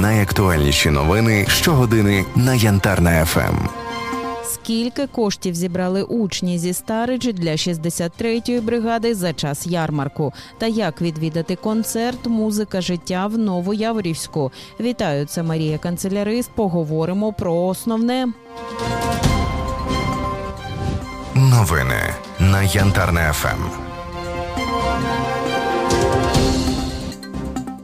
Найактуальніші новини щогодини на Янтарна ФМ. Скільки коштів зібрали учні зі Старич для 63-ї бригади за час ярмарку? Та як відвідати концерт Музика життя в Новояворівську? Вітаю, це Марія Канцелярист. Поговоримо про основне. Новини на Янтарна ФМ.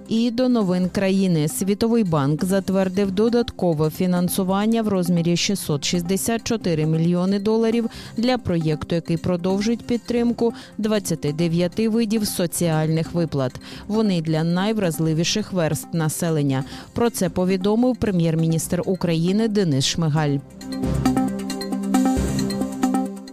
І до новин країни Світовий банк затвердив додаткове фінансування в розмірі 664 мільйони доларів для проєкту, який продовжить підтримку 29 видів соціальних виплат. Вони для найвразливіших верст населення. Про це повідомив прем'єр-міністр України Денис Шмигаль.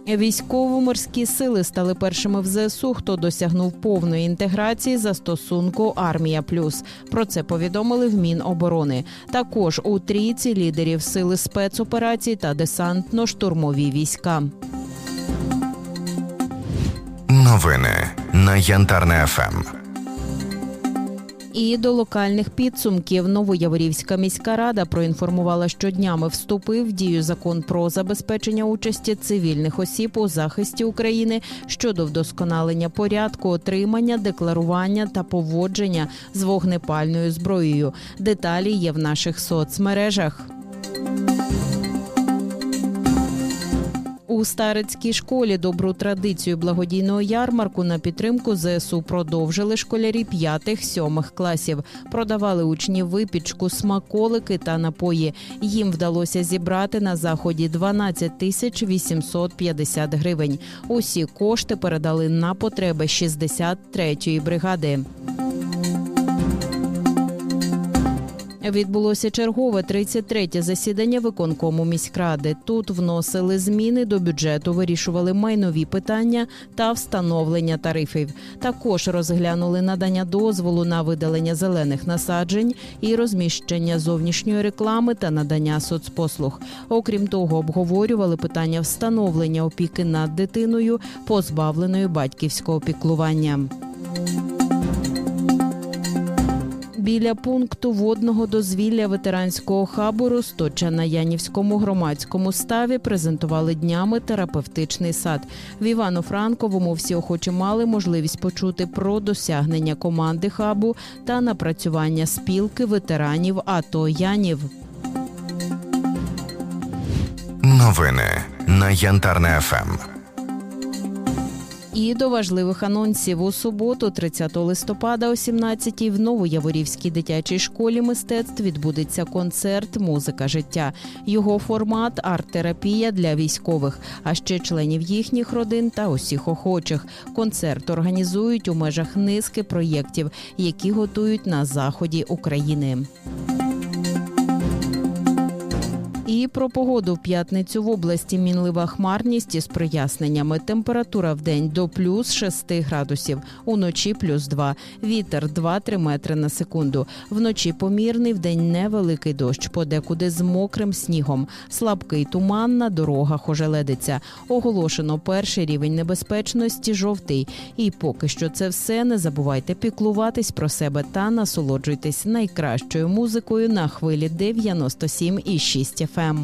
Військово-морські сили стали першими в ЗСУ, хто досягнув повної інтеграції застосунку Армія Плюс. Про це повідомили в Міноборони. Також у трійці лідерів сили спецоперацій та десантно-штурмові війська. Новини на Янтарне ФМ. І до локальних підсумків Новояворівська міська рада проінформувала, що днями вступив в дію закон про забезпечення участі цивільних осіб у захисті України щодо вдосконалення порядку отримання, декларування та поводження з вогнепальною зброєю. Деталі є в наших соцмережах. У старицькій школі добру традицію благодійного ярмарку на підтримку ЗСУ продовжили школярі п'ятих-сьомих класів. Продавали учні випічку, смаколики та напої. Їм вдалося зібрати на заході 12 тисяч 850 гривень. Усі кошти передали на потреби 63-ї бригади. Відбулося чергове 33-те засідання виконкому міськради. Тут вносили зміни до бюджету, вирішували майнові питання та встановлення тарифів. Також розглянули надання дозволу на видалення зелених насаджень і розміщення зовнішньої реклами та надання соцпослуг. Окрім того, обговорювали питання встановлення опіки над дитиною, позбавленою батьківського піклування. Біля пункту водного дозвілля ветеранського хабу Росточа на Янівському громадському ставі презентували днями терапевтичний сад. В Івано-Франковому всі охочі мали можливість почути про досягнення команди хабу та напрацювання спілки ветеранів АТО Янів. Новини на Янтарна ФМ. І до важливих анонсів у суботу, 30 листопада, о 17-й в Новояворівській дитячій школі мистецтв відбудеться концерт Музика життя. Його формат арт-терапія для військових, а ще членів їхніх родин та усіх охочих. Концерт організують у межах низки проєктів, які готують на заході України. Про погоду в п'ятницю в області мінлива хмарність із проясненнями. Температура в день до плюс 6 градусів, уночі плюс 2. Вітер 2-3 метри на секунду. Вночі помірний, в день невеликий дощ, подекуди з мокрим снігом. Слабкий туман на дорогах ожеледиться. Оголошено перший рівень небезпечності жовтий. І поки що це все. Не забувайте піклуватись про себе та насолоджуйтесь найкращою музикою на хвилі 97,6 FM.